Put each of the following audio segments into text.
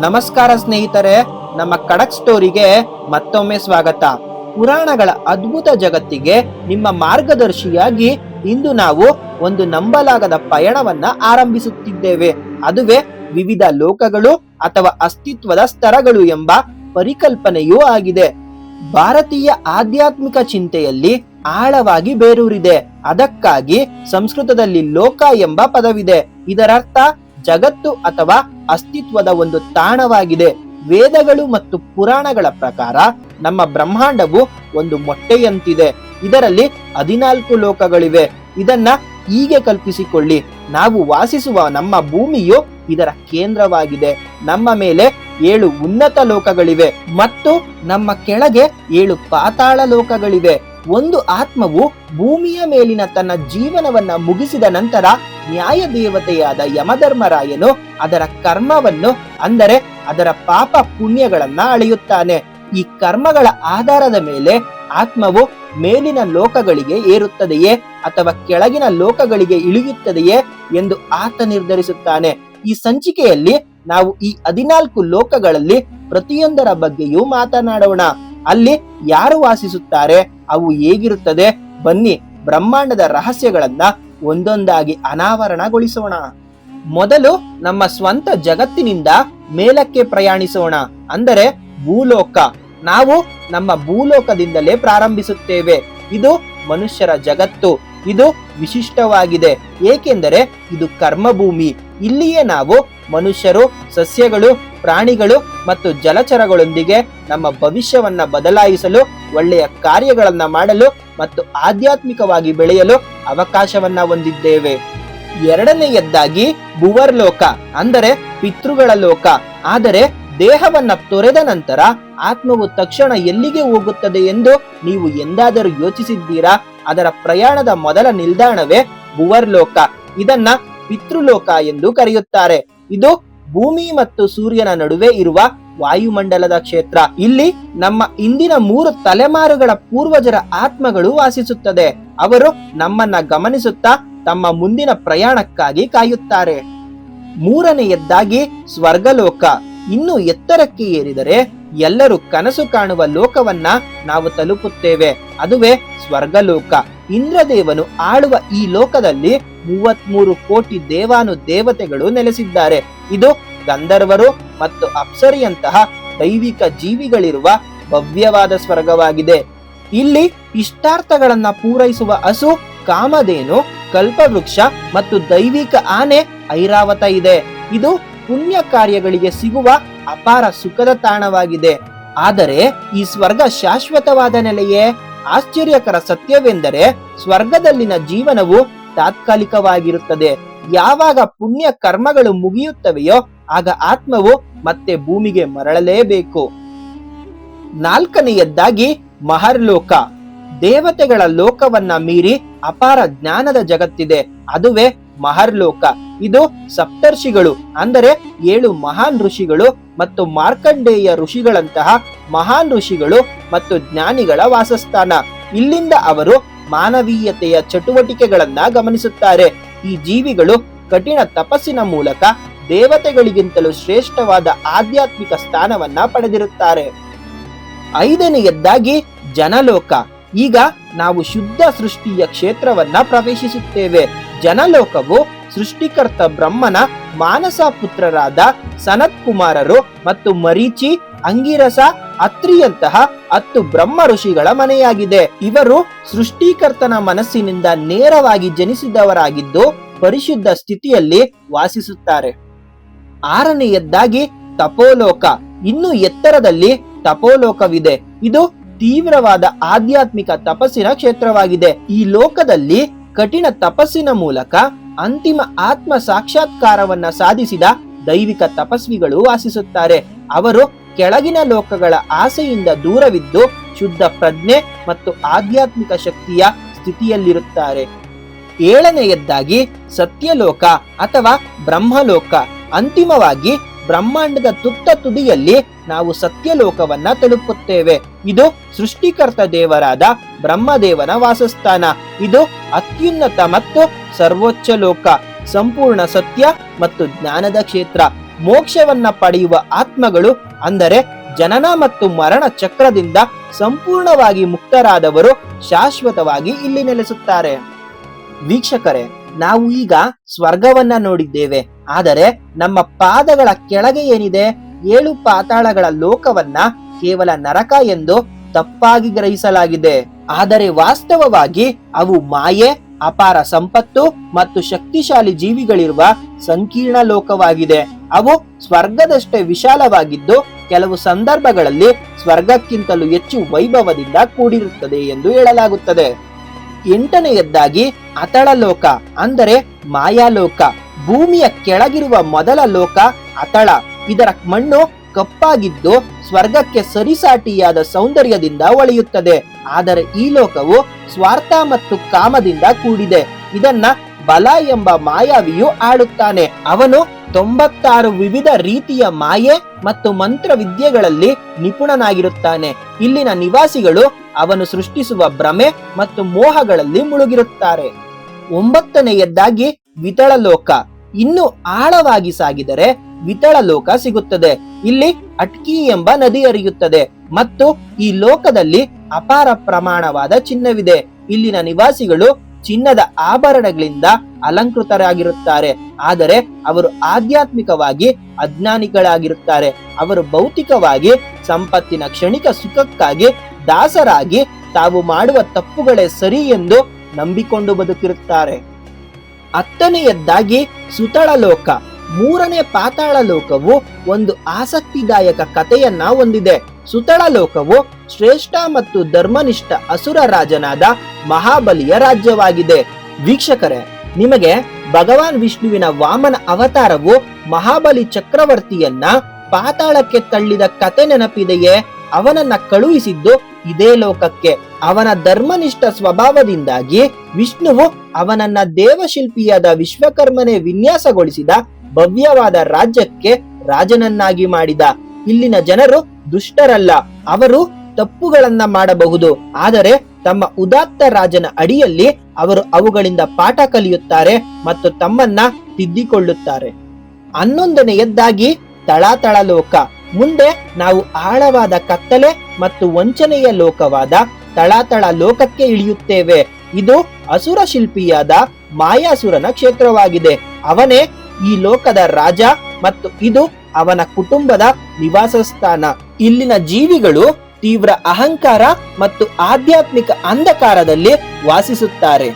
ನಮಸ್ಕಾರ ಸ್ನೇಹಿತರೆ, ನಮ್ಮ ಕಡಕ್ ಸ್ಟೋರಿಗೆ ಮತ್ತೊಮ್ಮೆ ಸ್ವಾಗತ. ಪುರಾಣಗಳ ಅದ್ಭುತ ಜಗತ್ತಿಗೆ ನಿಮ್ಮ ಮಾರ್ಗದರ್ಶಿಯಾಗಿ ಇಂದು ನಾವು ಒಂದು ನಂಬಲಾಗದ ಪಯಣವನ್ನ ಆರಂಭಿಸುತ್ತಿದ್ದೇವೆ. ಅದುವೇ ವಿವಿಧ ಲೋಕಗಳು ಅಥವಾ ಅಸ್ತಿತ್ವದ ಸ್ತರಗಳು ಎಂಬ ಪರಿಕಲ್ಪನೆಯೂ ಆಗಿದೆ. ಭಾರತೀಯ ಆಧ್ಯಾತ್ಮಿಕ ಚಿಂತೆಯಲ್ಲಿ ಆಳವಾಗಿ ಬೇರೂರಿದೆ. ಅದಕ್ಕಾಗಿ ಸಂಸ್ಕೃತದಲ್ಲಿ ಲೋಕ ಎಂಬ ಪದವಿದೆ. ಇದರರ್ಥ ಜಗತ್ತು ಅಥವಾ ಅಸ್ತಿತ್ವದ ಒಂದು ತಾಣವಾಗಿದೆ. ವೇದಗಳು ಮತ್ತು ಪುರಾಣಗಳ ಪ್ರಕಾರ ನಮ್ಮ ಬ್ರಹ್ಮಾಂಡವು ಒಂದು ಮೊಟ್ಟೆಯಂತಿದೆ. ಇದರಲ್ಲಿ ಹದಿನಾಲ್ಕು ಲೋಕಗಳಿವೆ. ಇದನ್ನ ಹೀಗೆ ಕಲ್ಪಿಸಿಕೊಳ್ಳಿ. ನಾವು ವಾಸಿಸುವ ನಮ್ಮ ಭೂಮಿಯು ಇದರ ಕೇಂದ್ರವಾಗಿದೆ. ನಮ್ಮ ಮೇಲೆ ಏಳು ಉನ್ನತ ಲೋಕಗಳಿವೆ ಮತ್ತು ನಮ್ಮ ಕೆಳಗೆ ಏಳು ಪಾತಾಳ ಲೋಕಗಳಿವೆ. ಒಂದು ಆತ್ಮವು ಭೂಮಿಯ ಮೇಲಿನ ತನ್ನ ಜೀವನವನ್ನ ಮುಗಿಸಿದ ನಂತರ ನ್ಯಾಯ ದೇವತೆಯಾದ ಯಮಧರ್ಮರಾಯನು ಅದರ ಕರ್ಮವನ್ನು, ಅಂದರೆ ಅದರ ಪಾಪ ಪುಣ್ಯಗಳನ್ನ ಅಳೆಯುತ್ತಾನೆ. ಈ ಕರ್ಮಗಳ ಆಧಾರದ ಮೇಲೆ ಆತ್ಮವು ಮೇಲಿನ ಲೋಕಗಳಿಗೆ ಏರುತ್ತದೆಯೇ ಅಥವಾ ಕೆಳಗಿನ ಲೋಕಗಳಿಗೆ ಇಳಿಯುತ್ತದೆಯೇ ಎಂದು ಆತ ನಿರ್ಧರಿಸುತ್ತಾನೆ. ಈ ಸಂಚಿಕೆಯಲ್ಲಿ ನಾವು ಈ ಹದಿನಾಲ್ಕು ಲೋಕಗಳಲ್ಲಿ ಪ್ರತಿಯೊಂದರ ಬಗ್ಗೆಯೂ ಮಾತನಾಡೋಣ. ಅಲ್ಲಿ ಯಾರು ವಾಸಿಸುತ್ತಾರೆ, ಅವು ಹೇಗಿರುತ್ತದೆ, ಬನ್ನಿ ಬ್ರಹ್ಮಾಂಡದ ರಹಸ್ಯಗಳನ್ನ ಒಂದೊಂದಾಗಿ ಅನಾವರಣಗೊಳಿಸೋಣ. ಮೊದಲು ನಮ್ಮ ಸ್ವಂತ ಜಗತ್ತಿನಿಂದ ಮೇಲಕ್ಕೆ ಪ್ರಯಾಣಿಸೋಣ. ಅಂದರೆ ಭೂಲೋಕ. ನಾವು ನಮ್ಮ ಭೂಲೋಕದಿಂದಲೇ ಪ್ರಾರಂಭಿಸುತ್ತೇವೆ. ಇದು ಮನುಷ್ಯರ ಜಗತ್ತು. ಇದು ವಿಶಿಷ್ಟವಾಗಿದೆ. ಏಕೆಂದರೆ ಇದು ಕರ್ಮಭೂಮಿ. ಇಲ್ಲಿಯೇ ನಾವು ಮನುಷ್ಯರು, ಸಸ್ಯಗಳು, ಪ್ರಾಣಿಗಳು ಮತ್ತು ಜಲಚರಗಳೊಂದಿಗೆ ನಮ್ಮ ಭವಿಷ್ಯವನ್ನ ಬದಲಾಯಿಸಲು, ಒಳ್ಳೆಯ ಕಾರ್ಯಗಳನ್ನ ಮಾಡಲು ಮತ್ತು ಆಧ್ಯಾತ್ಮಿಕವಾಗಿ ಬೆಳೆಯಲು ಅವಕಾಶವನ್ನ ಹೊಂದಿದ್ದೇವೆ. ಎರಡನೆಯದ್ದಾಗಿ ಭುವರ್ಲೋಕ, ಅಂದರೆ ಪಿತೃಗಳ ಲೋಕ. ಆದರೆ ದೇಹವನ್ನ ತೊರೆದ ನಂತರ ಆತ್ಮವು ತಕ್ಷಣ ಎಲ್ಲಿಗೆ ಹೋಗುತ್ತದೆ ಎಂದು ನೀವು ಎಂದಾದರೂ ಯೋಚಿಸಿದ್ದೀರಾ? ಅದರ ಪ್ರಯಾಣದ ಮೊದಲ ನಿಲ್ದಾಣವೇ ಭುವರ್ಲೋಕ. ಇದನ್ನ ಪಿತೃಲೋಕ ಎಂದು ಕರೆಯುತ್ತಾರೆ. ಇದು ಭೂಮಿ ಮತ್ತು ಸೂರ್ಯನ ನಡುವೆ ಇರುವ ವಾಯುಮಂಡಲದ ಕ್ಷೇತ್ರ. ಇಲ್ಲಿ ನಮ್ಮ ಇಂದಿನ ಮೂರು ತಲೆಮಾರುಗಳ ಪೂರ್ವಜರ ಆತ್ಮಗಳು ವಾಸಿಸುತ್ತದೆ. ಅವರು ನಮ್ಮನ್ನ ಗಮನಿಸುತ್ತಾ ತಮ್ಮ ಮುಂದಿನ ಪ್ರಯಾಣಕ್ಕಾಗಿ ಕಾಯುತ್ತಾರೆ. ಮೂರನೆಯದ್ದಾಗಿ ಸ್ವರ್ಗಲೋಕ. ಇನ್ನು ಎತ್ತರಕ್ಕೆ ಏರಿದರೆ ಎಲ್ಲರೂ ಕನಸು ಕಾಣುವ ಲೋಕವನ್ನ ನಾವು ತಲುಪುತ್ತೇವೆ. ಅದುವೇ ಸ್ವರ್ಗಲೋಕ. ಇಂದ್ರದೇವನು ಆಳುವ ಈ ಲೋಕದಲ್ಲಿ ಮೂವತ್ಮೂರು ಕೋಟಿ ದೇವಾನು ದೇವತೆಗಳು ನೆಲೆಸಿದ್ದಾರೆ. ಇದು ಗಂಧರ್ವರು ಮತ್ತು ಅಪ್ಸರಿಯಂತಹ ದೈವಿಕ ಜೀವಿಗಳಿರುವ ಭವ್ಯವಾದ ಸ್ವರ್ಗವಾಗಿದೆ. ಇಲ್ಲಿ ಇಷ್ಟಾರ್ಥಗಳನ್ನ ಪೂರೈಸುವ ಹಸು, ಕಾಮಧೇನು, ಕಲ್ಪವೃಕ್ಷ ಮತ್ತು ದೈವಿಕ ಆನೆ ಐರಾವತ ಇದೆ. ಇದು ಪುಣ್ಯ ಕಾರ್ಯಗಳಿಗೆ ಸಿಗುವ ಅಪಾರ ಸುಖದ ತಾಣವಾಗಿದೆ. ಆದರೆ ಈ ಸ್ವರ್ಗ ಶಾಶ್ವತವಾದ ನೆಲೆಯೇ? ಆಶ್ಚರ್ಯಕರ ಸತ್ಯವೆಂದರೆ ಸ್ವರ್ಗದಲ್ಲಿನ ಜೀವನವು ತಾತ್ಕಾಲಿಕವಾಗಿರುತ್ತದೆ. ಯಾವಾಗ ಪುಣ್ಯ ಕರ್ಮಗಳು ಮುಗಿಯುತ್ತವೆಯೋ ಆಗ ಆತ್ಮವು ಮತ್ತೆ ಭೂಮಿಗೆ ಮರಳಲೇಬೇಕು. ನಾಲ್ಕನೆಯದ್ದಾಗಿ ಮಹರ್ಲೋಕ. ದೇವತೆಗಳ ಲೋಕವನ್ನ ಮೀರಿ ಅಪಾರ ಜ್ಞಾನದ ಜಗತ್ತಿದೆ. ಅದುವೇ ಮಹರ್ಲೋಕ ಇದು ಸಪ್ತರ್ಷಿಗಳು, ಅಂದರೆ ಏಳು ಮಹಾನ್ ಋಷಿಗಳು ಮತ್ತು ಮಾರ್ಕಂಡೇಯ ಋಷಿಗಳಂತಹ ಮಹಾನ್ ಋಷಿಗಳು ಮತ್ತು ಜ್ಞಾನಿಗಳ ವಾಸಸ್ಥಾನ. ಇಲ್ಲಿಂದ ಅವರು ಮಾನವೀಯತೆಯ ಚಟುವಟಿಕೆಗಳನ್ನ ಗಮನಿಸುತ್ತಾರೆ. ಈ ಜೀವಿಗಳು ಕಠಿಣ ತಪಸ್ಸಿನ ಮೂಲಕ ದೇವತೆಗಳಿಗಿಂತಲೂ ಶ್ರೇಷ್ಠವಾದ ಆಧ್ಯಾತ್ಮಿಕ ಸ್ಥಾನವನ್ನ ಪಡೆದಿರುತ್ತಾರೆ. ಐದನೆಯದ್ದಾಗಿ ಜನಲೋಕ. ಈಗ ನಾವು ಶುದ್ಧ ಸೃಷ್ಟಿಯ ಕ್ಷೇತ್ರವನ್ನ ಪ್ರವೇಶಿಸುತ್ತೇವೆ. ಜನಲೋಕವು ಸೃಷ್ಟಿಕರ್ತ ಬ್ರಹ್ಮನ ಮಾನಸ ಪುತ್ರರಾದ ಸನತ್ ಕುಮಾರರು ಮತ್ತು ಮರೀಚಿ, ಅಂಗಿರಸ, ಅತ್ರಿಯಂತಹ ಹತ್ತು ಬ್ರಹ್ಮ ಋಷಿಗಳ ಮನೆಯಾಗಿದೆ. ಇವರು ಸೃಷ್ಟಿಕರ್ತನ ಮನಸ್ಸಿನಿಂದ ನೇರವಾಗಿ ಜನಿಸಿದವರಾಗಿದ್ದು ಪರಿಶುದ್ಧ ಸ್ಥಿತಿಯಲ್ಲಿ ವಾಸಿಸುತ್ತಾರೆ. ಆರನೆಯದ್ದಾಗಿ ತಪೋಲೋಕ. ಇನ್ನು ಎತ್ತರದಲ್ಲಿ ತಪೋಲೋಕವಿದೆ. ಇದು ತೀವ್ರವಾದ ಆಧ್ಯಾತ್ಮಿಕ ತಪಸ್ಸಿನ ಕ್ಷೇತ್ರವಾಗಿದೆ. ಈ ಲೋಕದಲ್ಲಿ ಕಠಿಣ ತಪಸ್ಸಿನ ಮೂಲಕ ಅಂತಿಮ ಆತ್ಮ ಸಾಕ್ಷಾತ್ಕಾರವನ್ನ ಸಾಧಿಸಿದ ದೈವಿಕ ತಪಸ್ವಿಗಳು ವಾಸಿಸುತ್ತಾರೆ. ಅವರು ಕೆಳಗಿನ ಲೋಕಗಳ ಆಸೆಯಿಂದ ದೂರವಿದ್ದು ಶುದ್ಧ ಪ್ರಜ್ಞೆ ಮತ್ತು ಆಧ್ಯಾತ್ಮಿಕ ಶಕ್ತಿಯ ಸ್ಥಿತಿಯಲ್ಲಿರುತ್ತಾರೆ. ಏಳನೆಯದ್ದಾಗಿ ಸತ್ಯಲೋಕ ಅಥವಾ ಬ್ರಹ್ಮಲೋಕ. ಅಂತಿಮವಾಗಿ ಬ್ರಹ್ಮಾಂಡದ ತುತ್ತ ತುದಿಯಲ್ಲಿ ನಾವು ಸತ್ಯಲೋಕವನ್ನ ತಲುಪುತ್ತೇವೆ. ಇದು ಸೃಷ್ಟಿಕರ್ತ ದೇವರಾದ ಬ್ರಹ್ಮದೇವನ ವಾಸಸ್ಥಾನ. ಇದು ಅತ್ಯುನ್ನತ ಮತ್ತು ಸರ್ವೋಚ್ಚ ಲೋಕ. ಸಂಪೂರ್ಣ ಸತ್ಯ ಮತ್ತು ಜ್ಞಾನದ ಕ್ಷೇತ್ರ. ಮೋಕ್ಷವನ್ನ ಪಡೆಯುವ ಆತ್ಮಗಳು ಅಂದರೆ ಜನನ ಮತ್ತು ಮರಣ ಚಕ್ರದಿಂದ ಸಂಪೂರ್ಣವಾಗಿ ಮುಕ್ತರಾದವರು ಶಾಶ್ವತವಾಗಿ ಇಲ್ಲಿ ನೆಲೆಸುತ್ತಾರೆ. ವೀಕ್ಷಕರೇ, ನಾವು ಈಗ ಸ್ವರ್ಗವನ್ನ ನೋಡಿದ್ದೇವೆ. ಆದರೆ ನಮ್ಮ ಪಾದಗಳ ಕೆಳಗೆ ಏನಿದೆ? ಏಳು ಪಾತಾಳಗಳ ಲೋಕವನ್ನ ಕೇವಲ ನರಕ ಎಂದು ತಪ್ಪಾಗಿ ಗ್ರಹಿಸಲಾಗಿದೆ. ಆದರೆ ವಾಸ್ತವವಾಗಿ ಅವು ಮಾಯೆ, ಅಪಾರ ಸಂಪತ್ತು ಮತ್ತು ಶಕ್ತಿಶಾಲಿ ಜೀವಿಗಳಿರುವ ಸಂಕೀರ್ಣ ಲೋಕವಾಗಿದೆ. ಅವು ಸ್ವರ್ಗದಷ್ಟೇ ವಿಶಾಲವಾಗಿದ್ದು ಕೆಲವು ಸಂದರ್ಭಗಳಲ್ಲಿ ಸ್ವರ್ಗಕ್ಕಿಂತಲೂ ಹೆಚ್ಚು ವೈಭವದಿಂದ ಕೂಡಿರುತ್ತದೆ ಎಂದು ಹೇಳಲಾಗುತ್ತದೆ. ಎಂಟನೆಯದ್ದಾಗಿ ಅತಳ ಲೋಕ ಅಂದರೆ ಮಾಯಾಲೋಕ, ಭೂಮಿಯ ಕೆಳಗಿರುವ ಮೊದಲ ಲೋಕ ಅತಳ ಇದರ ಮಣ್ಣು ಕಪ್ಪಾಗಿದ್ದು ಸ್ವರ್ಗಕ್ಕೆ ಸರಿಸಾಟಿಯಾದ ಸೌಂದರ್ಯದಿಂದ ಒಳೆಯುತ್ತದೆ. ಆದರೆ ಈ ಲೋಕವು ಸ್ವಾರ್ಥ ಮತ್ತು ಕಾಮದಿಂದ ಕೂಡಿದೆ. ಇದನ್ನ ಬಲ ಎಂಬ ಮಾಯಾವಿಯು ಆಳುತ್ತಾನೆ. ಅವನು ತೊಂಬತ್ತಾರು ವಿವಿಧ ರೀತಿಯ ಮಾಯೆ ಮತ್ತು ಮಂತ್ರ ವಿದ್ಯೆಗಳಲ್ಲಿ ನಿಪುಣನಾಗಿರುತ್ತಾನೆ. ಇಲ್ಲಿನ ನಿವಾಸಿಗಳು ಅವನು ಸೃಷ್ಟಿಸುವ ಭ್ರಮೆ ಮತ್ತು ಮೋಹಗಳಲ್ಲಿ ಮುಳುಗಿರುತ್ತಾರೆ. ಒಂಬತ್ತನೆಯದ್ದಾಗಿ ವಿತಳ ಲೋಕ. ಇನ್ನು ಆಳವಾಗಿ ಸಾಗಿದರೆ ವಿತಳ ಲೋಕ ಸಿಗುತ್ತದೆ. ಇಲ್ಲಿ ಅಟ್ಕಿ ಎಂಬ ನದಿ ಹರಿಯುತ್ತದೆ ಮತ್ತು ಈ ಲೋಕದಲ್ಲಿ ಅಪಾರ ಪ್ರಮಾಣವಾದ ಚಿನ್ನವಿದೆ. ಇಲ್ಲಿನ ನಿವಾಸಿಗಳು ಚಿನ್ನದ ಆಭರಣಗಳಿಂದ ಅಲಂಕೃತರಾಗಿರುತ್ತಾರೆ. ಆದರೆ ಅವರು ಆಧ್ಯಾತ್ಮಿಕವಾಗಿ ಅಜ್ಞಾನಿಗಳಾಗಿರುತ್ತಾರೆ. ಅವರು ಭೌತಿಕವಾಗಿ ಸಂಪತ್ತಿನ ಕ್ಷಣಿಕ ಸುಖಕ್ಕಾಗಿ ದಾಸರಾಗಿ ತಾವು ಮಾಡುವ ತಪ್ಪುಗಳೇ ಸರಿ ಎಂದು ನಂಬಿಕೊಂಡು ಬದುಕಿರುತ್ತಾರೆ. ಹತ್ತನೆಯದ್ದಾಗಿ ಸುತಳ ಲೋಕ ಮೂರನೇ ಪಾತಾಳ ಲೋಕವು ಒಂದು ಆಸಕ್ತಿದಾಯಕ ಕಥೆಯನ್ನ ಹೊಂದಿದೆ. ಸುತಳ ಲೋಕವು ಶ್ರೇಷ್ಠ ಮತ್ತು ಧರ್ಮನಿಷ್ಠ ಅಸುರ ರಾಜನಾದ ಮಹಾಬಲಿಯ ರಾಜ್ಯವಾಗಿದೆ. ವೀಕ್ಷಕರೇ, ನಿಮಗೆ ಭಗವಾನ್ ವಿಷ್ಣುವಿನ ವಾಮನ ಅವತಾರವು ಮಹಾಬಲಿ ಚಕ್ರವರ್ತಿಯನ್ನ ಪಾತಾಳಕ್ಕೆ ತಳ್ಳಿದ ಕತೆ ನೆನಪಿದೆಯೇ? ಅವನನ್ನ ಕಳುಹಿಸಿದ್ದು ಇದೇ ಲೋಕಕ್ಕೆ. ಅವನ ಧರ್ಮನಿಷ್ಠ ಸ್ವಭಾವದಿಂದಾಗಿ ವಿಷ್ಣುವು ಅವನನ್ನ ದೇವಶಿಲ್ಪಿಯಾದ ವಿಶ್ವಕರ್ಮನೆ ವಿನ್ಯಾಸಗೊಳಿಸಿದ ಭವ್ಯವಾದ ರಾಜ್ಯಕ್ಕೆ ರಾಜನನ್ನಾಗಿ ಮಾಡಿದ. ಇಲ್ಲಿನ ಜನರು ದುಷ್ಟರಲ್ಲ, ಅವರು ತಪ್ಪುಗಳನ್ನ ಮಾಡಬಹುದು. ಆದರೆ ತಮ್ಮ ಉದಾತ್ತ ರಾಜನ ಅಡಿಯಲ್ಲಿ ಅವರು ಅವುಗಳಿಂದ ಪಾಠ ಕಲಿಯುತ್ತಾರೆ ಮತ್ತು ತಮ್ಮನ್ನ ತಿದ್ದಿಕೊಳ್ಳುತ್ತಾರೆ. ಹನ್ನೊಂದನೆಯದ್ದಾಗಿ ತಳಾತಳ ಲೋಕ. ಮುಂದೆ ನಾವು ಆಳವಾದ ಕತ್ತಲೆ ಮತ್ತು ವಂಚನೆಯ ಲೋಕವಾದ ತಳಾತಳ ಲೋಕಕ್ಕೆ ಇಳಿಯುತ್ತೇವೆ. ಇದು ಅಸುರ ಶಿಲ್ಪಿಯಾದ ಮಾಯಾಸುರನ ಕ್ಷೇತ್ರವಾಗಿದೆ. ಅವನೇ ಈ ಲೋಕದ ರಾಜ ಮತ್ತು ಇದು ಅವನ ಕುಟುಂಬದ ನಿವಾಸ ಸ್ಥಾನ ಇಲ್ಲಿನ ಜೀವಿಗಳು ತೀವ್ರ ಅಹಂಕಾರ ಮತ್ತು ಆಧ್ಯಾತ್ಮಿಕ ಅಂಧಕಾರದಲ್ಲಿ ವಾಸಿಸುತ್ತಾರೆ.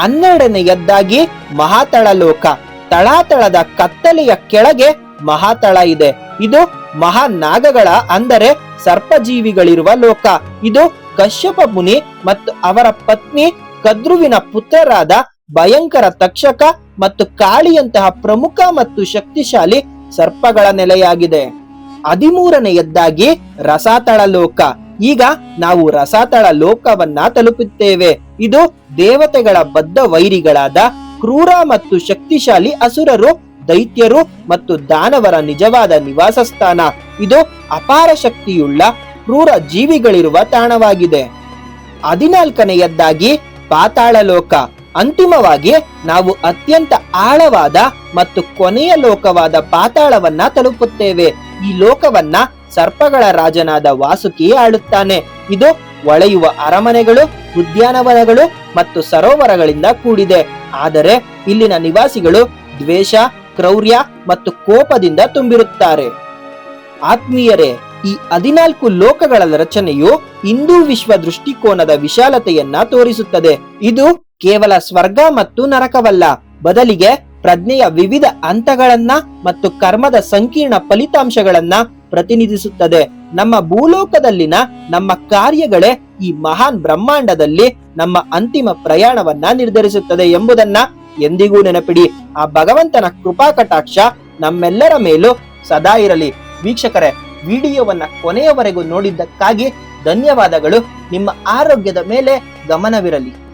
ಹನ್ನೆರಡನೆಯದ್ದಾಗಿ ಮಹಾತಳ ಲೋಕ. ತಳಾತಳದ ಕತ್ತಲೆಯ ಕೆಳಗೆ ಮಹಾತಳ ಇದೆ. ಇದು ಮಹಾನಾಗಗಳ ಅಂದರೆ ಸರ್ಪಜೀವಿಗಳಿರುವ ಲೋಕ. ಇದು ಕಶ್ಯಪ ಮುನಿ ಮತ್ತು ಅವರ ಪತ್ನಿ ಕದ್ರುವಿನ ಪುತ್ರರಾದ ಭಯಂಕರ ತಕ್ಷಕ ಮತ್ತು ಕಾಳಿಯಂತಹ ಪ್ರಮುಖ ಮತ್ತು ಶಕ್ತಿಶಾಲಿ ಸರ್ಪಗಳ ನೆಲೆಯಾಗಿದೆ. ಹದಿಮೂರನೆಯದ್ದಾಗಿ ರಸಾತಳ ಲೋಕ. ಈಗ ನಾವು ರಸಾತಳ ಲೋಕವನ್ನ ತಲುಪುತ್ತೇವೆ. ಇದು ದೇವತೆಗಳ ಬದ್ಧ ವೈರಿಗಳಾದ ಕ್ರೂರ ಮತ್ತು ಶಕ್ತಿಶಾಲಿ ಅಸುರರು, ದೈತ್ಯರು ಮತ್ತು ದಾನವರ ನಿಜವಾದ ನಿವಾಸ ಸ್ಥಾನ ಇದು ಅಪಾರ ಶಕ್ತಿಯುಳ್ಳ ಕ್ರೂರ ಜೀವಿಗಳಿರುವ ತಾಣವಾಗಿದೆ. ಹದಿನಾಲ್ಕನೆಯದ್ದಾಗಿ ಪಾತಾಳ ಲೋಕ. ಅಂತಿಮವಾಗಿ ನಾವು ಅತ್ಯಂತ ಆಳವಾದ ಮತ್ತು ಕೊನೆಯ ಲೋಕವಾದ ಪಾತಾಳವನ್ನ ತಲುಪುತ್ತೇವೆ. ಈ ಲೋಕವನ್ನ ಸರ್ಪಗಳ ರಾಜನಾದ ವಾಸುಕಿ ಆಳುತ್ತಾನೆ. ಇದು ಒಳೆಯುವ ಅರಮನೆಗಳು, ಉದ್ಯಾನವನಗಳು ಮತ್ತು ಸರೋವರಗಳಿಂದ ಕೂಡಿದೆ. ಆದರೆ ಇಲ್ಲಿನ ನಿವಾಸಿಗಳು ದ್ವೇಷ, ಕ್ರೌರ್ಯ ಮತ್ತು ಕೋಪದಿಂದ ತುಂಬಿರುತ್ತಾರೆ. ಆತ್ಮೀಯರೇ ಈ ಹದಿನಾಲ್ಕು ಲೋಕಗಳ ರಚನೆಯು ಹಿಂದೂ ವಿಶ್ವ ದೃಷ್ಟಿಕೋನದ ವಿಶಾಲತೆಯನ್ನ ತೋರಿಸುತ್ತದೆ. ಇದು ಕೇವಲ ಸ್ವರ್ಗ ಮತ್ತು ನರಕವಲ್ಲ, ಬದಲಿಗೆ ಪ್ರಜ್ಞೆಯ ವಿವಿಧ ಹಂತಗಳನ್ನ ಮತ್ತು ಕರ್ಮದ ಸಂಕೀರ್ಣ ಫಲಿತಾಂಶಗಳನ್ನ ಪ್ರತಿನಿಧಿಸುತ್ತದೆ. ನಮ್ಮ ಭೂಲೋಕದಲ್ಲಿನ ನಮ್ಮ ಕಾರ್ಯಗಳೇ ಈ ಮಹಾನ್ ಬ್ರಹ್ಮಾಂಡದಲ್ಲಿ ನಮ್ಮ ಅಂತಿಮ ಪ್ರಯಾಣವನ್ನ ನಿರ್ಧರಿಸುತ್ತದೆ ಎಂಬುದನ್ನ ಎಂದಿಗೂ ನೆನಪಿಡಿ. ಆ ಭಗವಂತನ ಕೃಪಾ ಕಟಾಕ್ಷ ನಮ್ಮೆಲ್ಲರ ಮೇಲೂ ಸದಾ ಇರಲಿ. ವೀಕ್ಷಕರೇ ವಿಡಿಯೋವನ್ನ ಕೊನೆಯವರೆಗೂ ನೋಡಿದ್ದಕ್ಕಾಗಿ ಧನ್ಯವಾದಗಳು. ನಿಮ್ಮ ಆರೋಗ್ಯದ ಮೇಲೆ ಗಮನವಿರಲಿ.